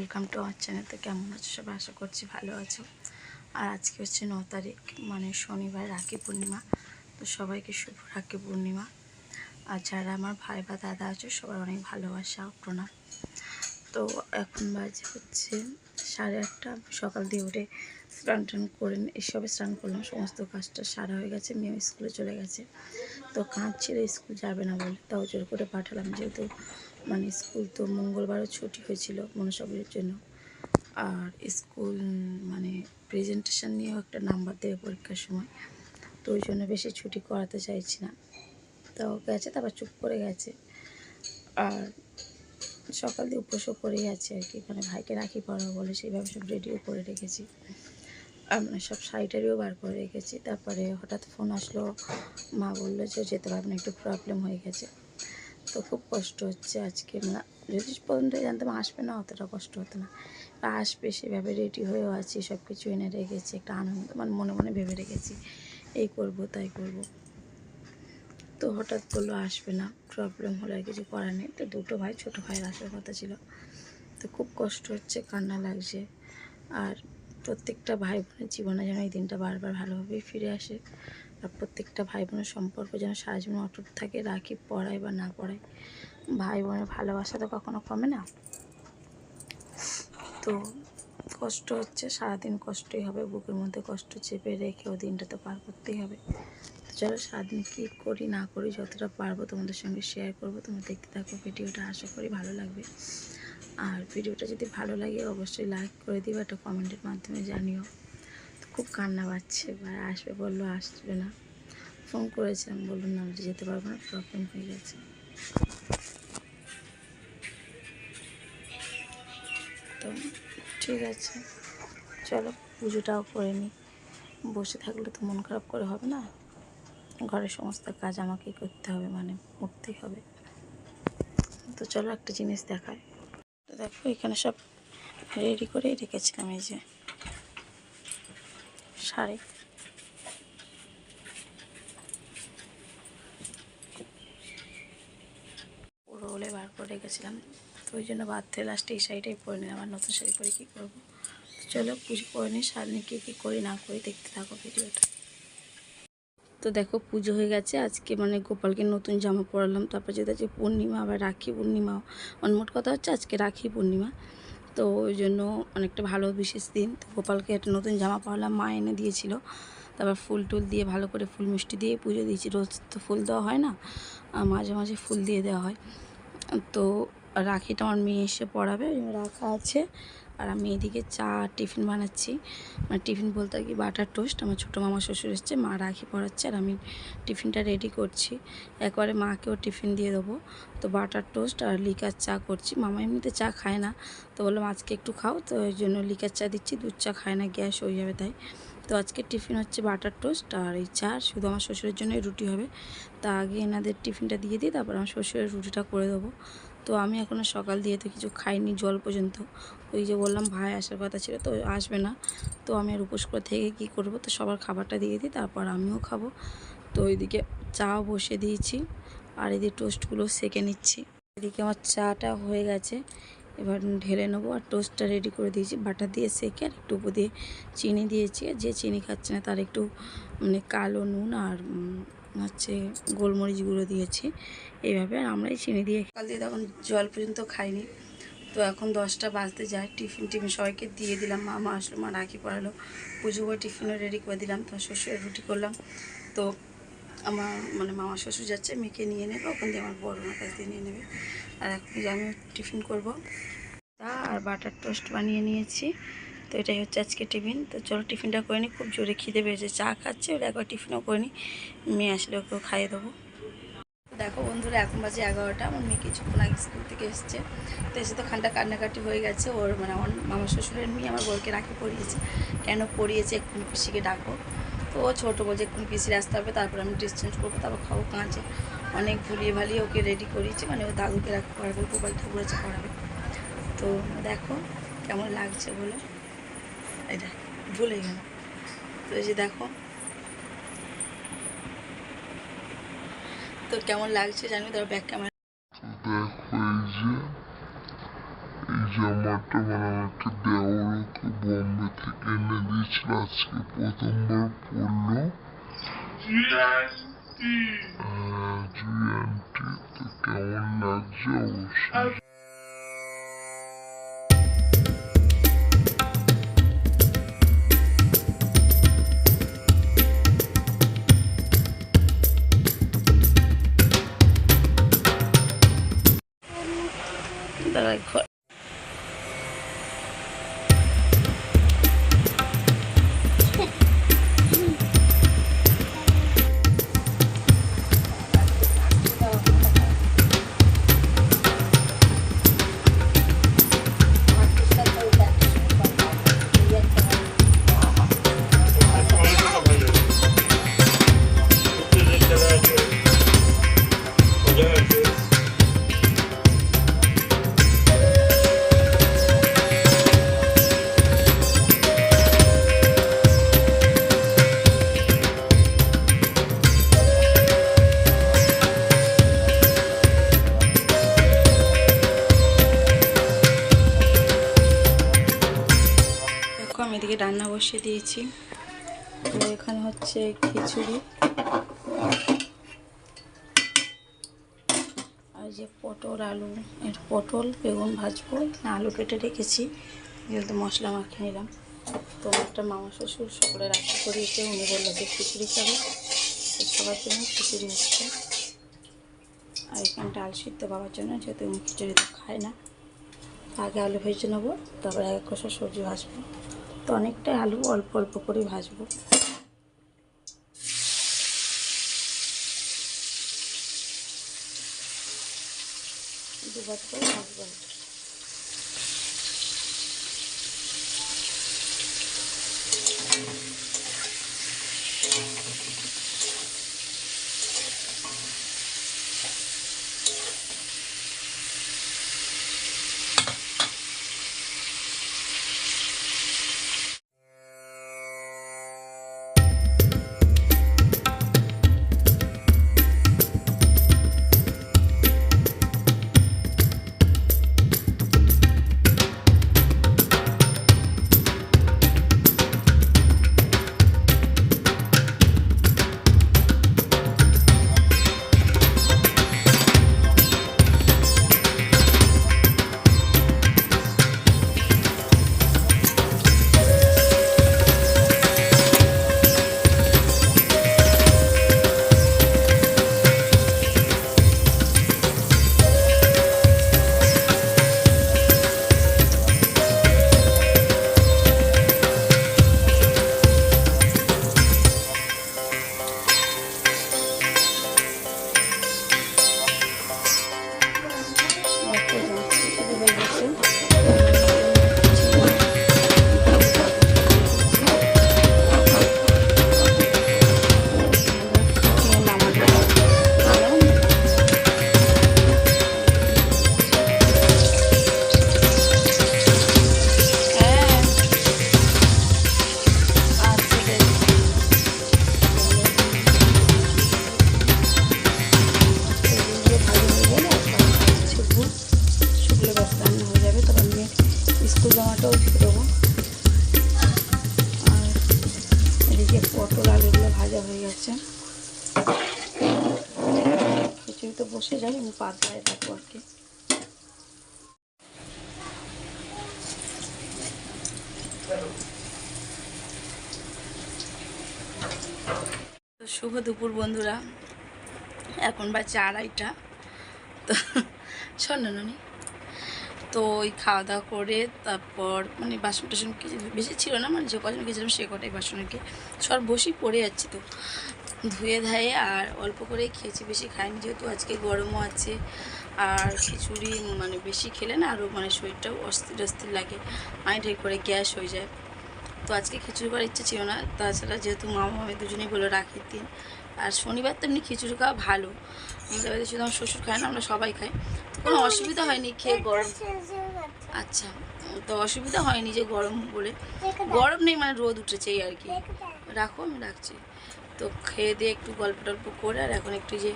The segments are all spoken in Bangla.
ওয়েলকাম টু আমার চ্যানেল তো কেমন আছো? সবাই আশা করছি ভালো আছো। আর আজকে হচ্ছে ন তারিখ মানে শনিবার, রাখি পূর্ণিমা। তো সবাইকে শুভ রাখি পূর্ণিমা। আর যারা আমার ভাই বা দাদা আছে সবার অনেক ভালোবাসা প্রণাম তো এখন বাজে হচ্ছে সাড়ে আটটা। সকাল দিয়ে উঠে স্নান টান করে এসবে স্নান করলাম। সমস্ত কাজটা সারা হয়ে গেছে। মেয়ে স্কুলে চলে গেছে। তো কাঁধ ছেড়ে স্কুল যাবে না বলে। তাও জোর করে পাঠালাম যেহেতু মানে স্কুল তো মঙ্গলবারও ছুটি হয়েছিল মনসাগুলির জন্য। আর স্কুল মানে প্রেজেন্টেশন নিয়েও একটা নাম্বার দেবে পরীক্ষার সময়। তো ওই জন্য বেশি ছুটি করাতে চাইছি না। তো গেছে, তারপর চুপ করে গেছে। আর সকাল দিয়ে উপোসও করেই আছে আর কি। মানে ভাইকে রাখি পড়াবো বলে সেইভাবে সব রেডিও করে রেখেছি। আর মানে সব শাড়িটারিও বার করে রেখেছি। তারপরে হঠাৎ ফোন আসলো। মা বলল যে যেতে পারবে না, একটু প্রবলেম হয়ে গেছে। তো খুব কষ্ট হচ্ছে আজকে। মানে যদি পর্যন্ত জানতাম আসবে না, অতটা কষ্ট হতো না। আসবে সেভাবে রেডি হয়েও আছি সব কিছু এনে রেখেছি, একটা আনন্দ মানে মনে মনে ভেবে রেখেছি। এই করব, তাই করব। তো হঠাৎ বলল আসবে না প্রবলেম হলে আর কিছু করার নেই। তো দুটো ভাই, ছোটো ভাইয়ের আসার কথা ছিল। তো খুব কষ্ট হচ্ছে, কান্না লাগছে। আর প্রত্যেকটা ভাই বোনের জীবনে যেন এই দিনটা বারবার ভালোভাবেই ফিরে আসে আর প্রত্যেকটা ভাই বোনের সম্পর্ক যেন সারা জীবন অটুট থাকে, রাখি, পড়ায় বা না পড়ায়। ভাই বোনের ভালোবাসা তো কখনো কমে না। তো কষ্ট হচ্ছে, সারাদিন কষ্টই হবে, বুকের মধ্যে কষ্ট চেপে রেখে রেখেও দিনটা তো পার করতেই হবে। তো চলো সারাদিন কী করি, না করি, যতটা পারব তোমাদের সঙ্গে শেয়ার করব, তোমরা দেখতে থাকো, ভিডিওটা আশা করি ভালো লাগবে। আর ভিডিওটা যদি ভালো লাগে, অবশ্যই লাইক করে দিও একটা কমেন্টের মাধ্যমে জানিও। খুব কান্না পাচ্ছে ভাই আসবে বলল, আসবে না। ফোন করেছিলাম, বলল, না, আমি যেতে পারব না প্রবলেম হয়ে গেছে। তো ঠিক আছে, চলো, পুজোটাও করে নিই বসে থাকলে তো মন খারাপ করে হবে না? ঘরের সমস্ত কাজ আমাকেই করতে হবে মানে উঠতেই হবে। তো চলো একটা জিনিস দেখায় দেখো, এখানে সব রেডি করেই রেখেছিলাম, এই যে শাড়ি। পুরো বার করে রেখেছিলাম। তো ওই জন্য বাধ্য লাস্টে এই শাড়িটাই পরে নিলাম আর নতুন শাড়ি পরে কী করব? চলো, পুজো করে নিই, শাড়ি কী কী করি না করি, দেখতে থাকো ভিডিওটা তো দেখো পুজো হয়ে গেছে। আজকে মানে গোপালকে নতুন জামা পরালাম। তারপর যেটা হচ্ছে পূর্ণিমা, আবার রাখি পূর্ণিমা অনমোট কথা হচ্ছে আজকে রাখি পূর্ণিমা। তো ওই জন্য অনেকটা ভালো বিশেষ দিন। তো গোপালকে একটা নতুন জামা পরালাম। মা এনে দিয়েছিল। তারপর ফুল টুল দিয়ে ভালো করে ফুল মিষ্টি দিয়ে পুজো দিয়েছি। রোজ তো ফুল দেওয়া হয় না। মাঝে মাঝে ফুল দিয়ে দেওয়া হয়। তো রাখিটা আমার মেয়ে এসে পড়াবে। রাখা আছে। আর আমি এদিকে চা টিফিন বানাচ্ছি। মানে টিফিন বলতে কি, বাটার টোস্ট। আমার ছোটো মামা শ্বশুর এসছে, মা রাখি পড়াচ্ছে আর আমি টিফিনটা রেডি করছি। একবারে মাকেও টিফিন দিয়ে দেবো। তো বাটার টোস্ট আর লিকার চা করছি। মামা এমনিতে চা খায় না। তো বললাম, আজকে একটু খাও। তো ওই জন্য লিকার চা দিচ্ছি, দুধ চা খায় না, গ্যাস হয়ে যাবে তাই। তো আজকে টিফিন হচ্ছে বাটার টোস্ট আর এই চা। শুধু আমার শ্বশুরের জন্যই রুটি হবে। তা আগে এনাদের টিফিনটা দিয়ে দিই, তারপর আমার শ্বশুরের রুটিটা করে দেবো। তো আমি এখনও সকাল দিয়ে তো কিছু খাইনি জল পর্যন্ত। ওই যে বললাম, ভাই আসার কথা ছিল তো আসবে না। তো আমি আর উপোস করে থেকে কী করব? তো সবার খাবারটা দিয়ে দিই, তারপর আমিও খাব। তো ওইদিকে চাও বসে দিয়েছি, আর এদিকে টোস্টগুলো সেকে নিচ্ছি। এদিকে আমার চাটা হয়ে গেছে, এবার ঢেলে নেব। আর টোস্টটা রেডি করে দিয়েছি, বাটার দিয়ে সেকে আর একটু উপর দিয়ে চিনি দিয়েছি। যে চিনি খাচ্ছে না তার একটু মানে কালো নুন আর হচ্ছে গোলমরিচ গুঁড়ো দিয়েছি। এইভাবে আমরাই চিনি দিয়ে কাল দিয়ে তখন জল পর্যন্ত খাইনি। তো এখন দশটা বাজতে যায়, টিফিন টিফিন সবাইকে দিয়ে দিলাম। মামা আসলো, মা রাখি পড়ালো। পুজো করে টিফিনও রেডি করে দিলাম। তো শ্বশুরের রুটি করলাম। তো আমার মানে মামা শ্বশুর যাচ্ছে, মেয়েকে নিয়ে নেবে। ওখান দিয়ে আমার বড় মার কাছ দিয়ে নিয়ে নেবে। আর এখন যে আমি টিফিন করব, তা আর বাটার টোস্ট বানিয়ে নিয়েছি। তো এটাই হচ্ছে আজকে টিফিন। তো চলো টিফিনটা করে নিই খুব জোরে খিদে পেয়েছে, চা খাচ্ছে ওটা একবার টিফিনও করে নিই মেয়ে আসলে ওকেও খাইয়ে দেবো। দেখো বন্ধুরা, এখন বাজে এগারোটা, আমার মেয়ে কিছুক্ষণ আগে স্কুল থেকে এসছে। তো এসে তো খানটা কান্নাকাটি হয়ে গেছে, ওর মানে আমার মামা শ্বশুরের মেয়ে আমার বোরকে রাখি পড়িয়েছে কেন পরিয়েছে এক্ষুনি পিসিকে ডাকো। তো ও ছোটো, বলছে এক্ষুনি পিসির আসতে হবে, তারপর আমি ড্রেস চেঞ্জ করব, তারপর খাব কাঁচে। অনেক ভুলিয়ে ভালিয়ে ওকে রেডি করিয়েছে মানে ও দাদুকে রাখতে পারবে গোপাল ঠাকুর আছে পড়াবে। তো দেখো কেমন লাগছে বলে। দেখ ভুলে গেল। তো এই যে দেখো। তো কেমন লাগছে জানি তার ব্যাক ক্যামেরা দেখো এই যে এই জামাটা মানে আমাকে দেওয়ারকে বোম্বে থেকে এনে দিয়েছিল আজকে প্রথমবার পরলো। হ্যাঁ, তো কেমন লাগছে অবশ্যই। like what? এদিকে রান্না বসিয়ে দিয়েছি। তো এখানে হচ্ছে খিচুড়ি। আর যে পটল আলু, এর পটল, বেগুন ভাজবো আলু কেটে রেখেছি, যেহেতু মশলা মাখিয়ে নিলাম। তো একটা মামা শ্বশুর সকলে রাখি করিয়েছে, উনি বলল যে খিচুড়ি খাবে। সবার জন্য খিচুড়ি হচ্ছে আর এখানে ডাল সিদ্ধ বাবার জন্য, যেহেতু উনি খিচুড়ি তো খায় না। আগে আলু ভেজে নেব, তারপরে এক কষা সবজি ভাজবো। তো অনেকটাই আলু অল্প অল্প করে ভাজবো। দুবার খিচুড়ি তো বসে যাবে আমি পাতলায় রাখব আর কি। শুভ দুপুর বন্ধুরা। এখন বাজছে আড়াইটা। তো, শোন তো ওই খাওয়া দাওয়া করে তারপর মানে বাসন টাসন বেশি ছিল না মানে যে কজন গেছিলাম সে কটাই বাসন বাসনকে সব বসেই পড়ে যাচ্ছি তো। ধুয়ে ধায়ে আর অল্প করেই খেয়েছি, বেশি খাইনি যেহেতু আজকে গরমও আছে। আর খিচুড়ি মানে বেশি খেলে না আরও মানে শরীরটাও অস্থির অস্থির লাগে মাইন্ড করে গ্যাস হয়ে যায়। তো আজকে খিচুড়ি করার ইচ্ছে ছিল না, তাছাড়া যেহেতু মামা আমি দুজনেই বলে রাখির দিন, আর শনিবার তো এমনি খিচুড়ি খাওয়া ভালো। আমাদের বাড়িতে শুধু আমার শ্বশুর খায় না, আমরা সবাই খাই। কোনো অসুবিধা হয়নি খেয়ে গরম। আচ্ছা তো অসুবিধা হয়নি যে গরম বলে। গরম নেই মানে রোদ উঠেছে এই আর কি। রাখো, আমি রাখছি। তো খেয়ে দিয়ে একটু গল্প টল্প করে, আর এখন একটু যে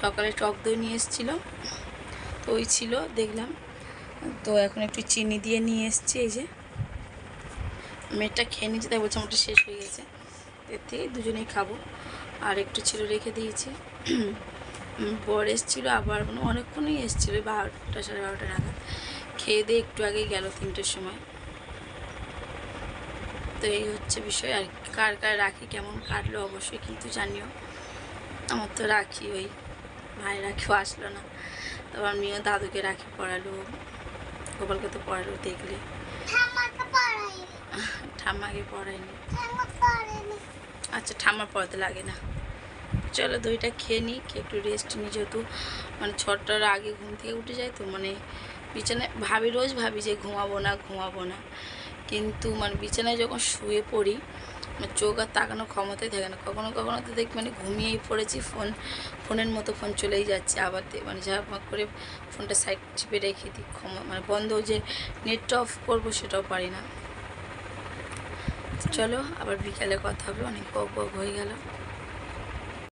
সকালে টক দই নিয়ে এসেছিল, তো ওই ছিল, দেখলাম। তো এখন একটু চিনি দিয়ে নিয়ে এসছি, এই যে। মেয়েটা খেয়ে নিয়েছে, তাই বলছে আমারটা শেষ হয়ে গেছে। এর থেকে দুজনেই খাব। আর একটু ছিল রেখে দিয়েছি। বর এসেছিল, আবার অনেকক্ষণই এসেছিল বারোটা সাড়ে বারোটা নাগাদ। খেয়ে দিয়ে একটু আগেই গেল তিনটের সময়। তো এই হচ্ছে বিষয়। আর কার কার রাখি কেমন কাটলো অবশ্যই কিন্তু জানিও। আমার তো রাখি ওই ভাই রাখিও আসলো না। তারপর আমিও দাদুকে রাখি পড়ালো গোপালকে তো পড়ালো দেখলে। ঠাম্মাকে পড়ায়নি ঠাম্মা আচ্ছা ঠাম্মার পড়াতে লাগে না। চলো দইটা খেয়ে নিই খেয়ে একটু রেস্ট নিই যেহেতু। মানে ছটার আগে ঘুম থেকে উঠে যায় তো মানে বিছানায় ভাবি রোজ ভাবি যে ঘুমাবো না ঘুমাবো না। কিন্তু মানে বিছানায় যখন শুয়ে পড়ি মানে চোখ আর তাকানোর ক্ষমতাই থাকে না। কখনো কখনো তো দেখি মানে ঘুমিয়েই পড়েছি, ফোন, ফোনের মতো ফোন চলেই যাচ্ছে। আবার মানে ঝাঁক মাক করে ফোনটা সাইড চিপে রেখে দিই। ক্ষমা মানে বন্ধ যে নেটটা অফ করব সেটাও পারি না। চলো আবার বিকালে কথা হবে। অনেক বক বক হয়ে গেল।